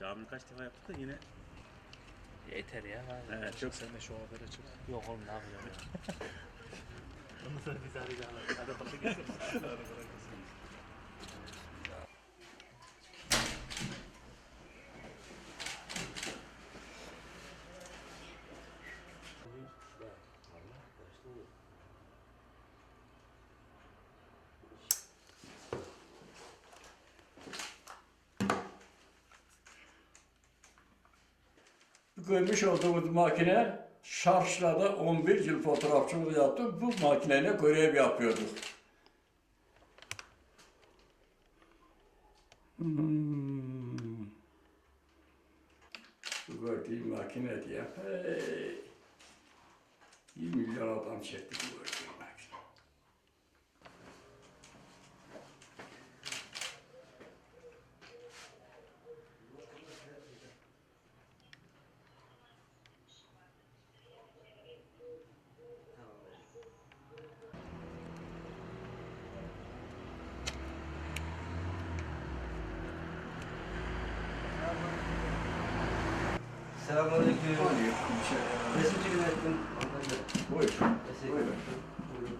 Camini kaç defa yaptık da yine Yeter ya. Evet, çok- Sen de şu habere çık. Yok oğlum ne yapacağım ya. Ondan sonra biz arayacağız. Hadi bakalım. Hadi bakalım. Görmüş olduğumuz makine Şarşla'da 11 yıl fotoğrafçılık yaptım. Bu makineyle görev yapıyorduk. Hmm. Bu gördüğüm makine diye. Hey. 1 milyon adam çekti bu Selamünaleyküm. Resim çekin ettim. Buyur. Teşekkür Buyurun.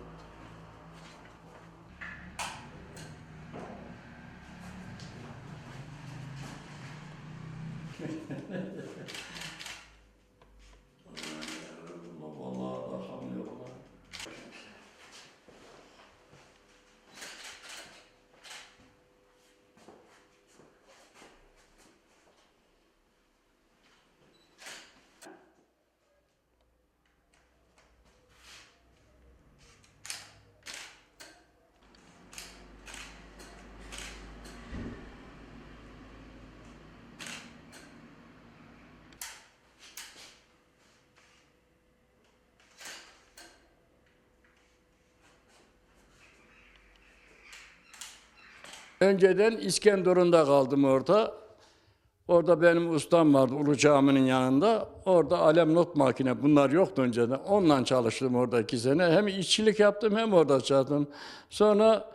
Önceden İskenderun'da kaldım orada. Orada benim ustam vardı Ulu Cami'nin yanında. Orada alem not makine bunlar yoktu önceden. Onunla çalıştım orada iki sene. Hem işçilik yaptım hem orada çalıştım. Sonra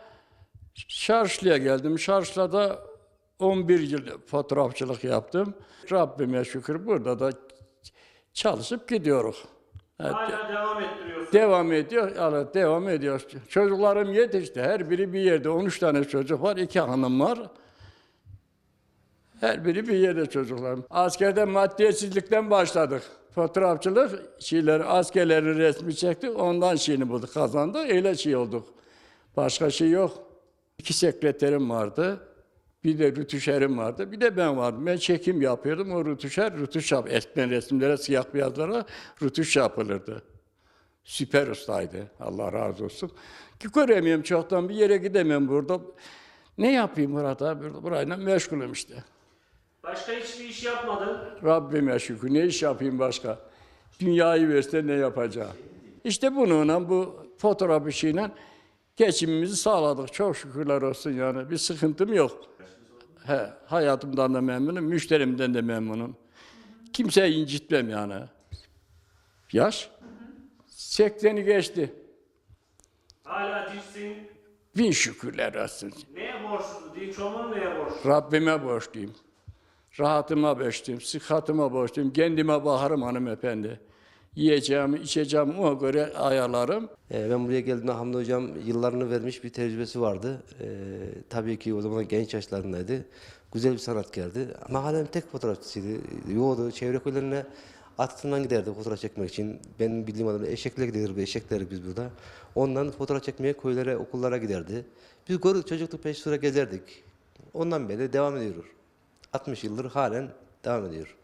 Şarşlı'ya geldim. Şarşlı'da 11 yıl fotoğrafçılık yaptım. Rabbime şükür burada da çalışıp gidiyoruz. Evet. hala devam ettiriyorsun. Devam ediyor, evet, devam ediyor. Çocuklarım yetişti. Her biri bir yerde. 13 tane çocuk var, iki hanım var. Her biri bir yerde çocuklarım. Askerde maddiyetsizlikten başladık. Fotoğrafçılık şeyleri, askerlerin resmi çektik. Ondan şeyini bulduk, kazandık. Öyle şey olduk. Başka şey yok. İki sekreterim vardı. Bir de rütüşerim vardı. Bir de ben vardım. Ben çekim yapıyordum. O rütüşer, rütüş yap. Eskiden resimlere, siyah beyazlara rütüş yapılırdı. Süper ustaydı. Allah razı olsun. Ki göremiyorum çoktan bir yere gidemem burada. Ne yapayım burada? Burada- Burayla meşgulüm işte. Başka hiçbir iş yapmadın. Rabbime şükür. Ne iş yapayım başka? Dünyayı verse ne yapacağım? İşte bununla bu fotoğraf işiyle geçimimizi sağladık. Çok şükürler olsun yani. Bir sıkıntım yok. He, hayatımdan da memnunum, müşterimden de memnunum. Kimseyi incitmem yani. Yaş 80'i geçti. Hala dinçsin. Bin şükürler olsun. Neye borçlusun? Dinç olmanın neye borçlu? Rabbime borçluyum. Rahatıma borçluyum, sıhhatıma borçluyum. Kendime bakarım hanımefendi. Yiyeceğimi, içeceğimi ona göre ayarlarım. Ee, ben buraya geldiğimde Hamdi Hocam yıllarını vermiş bir tecrübesi vardı. Ee, tabii ki o zaman genç yaşlarındaydı. Güzel bir sanatkardı. Ama halen tek fotoğrafçısıydı. Yoğdu. Çevre köylerine atından giderdi fotoğraf çekmek için. Benim bildiğim adamla eşekle gidiyoruz. Eşeklerdik biz burada. Ondan fotoğraf çekmeye köylere, okullara giderdi. Biz gördük çocukluk peş sıra gezerdik. Ondan beri devam ediyor. 60 yıldır halen devam ediyor.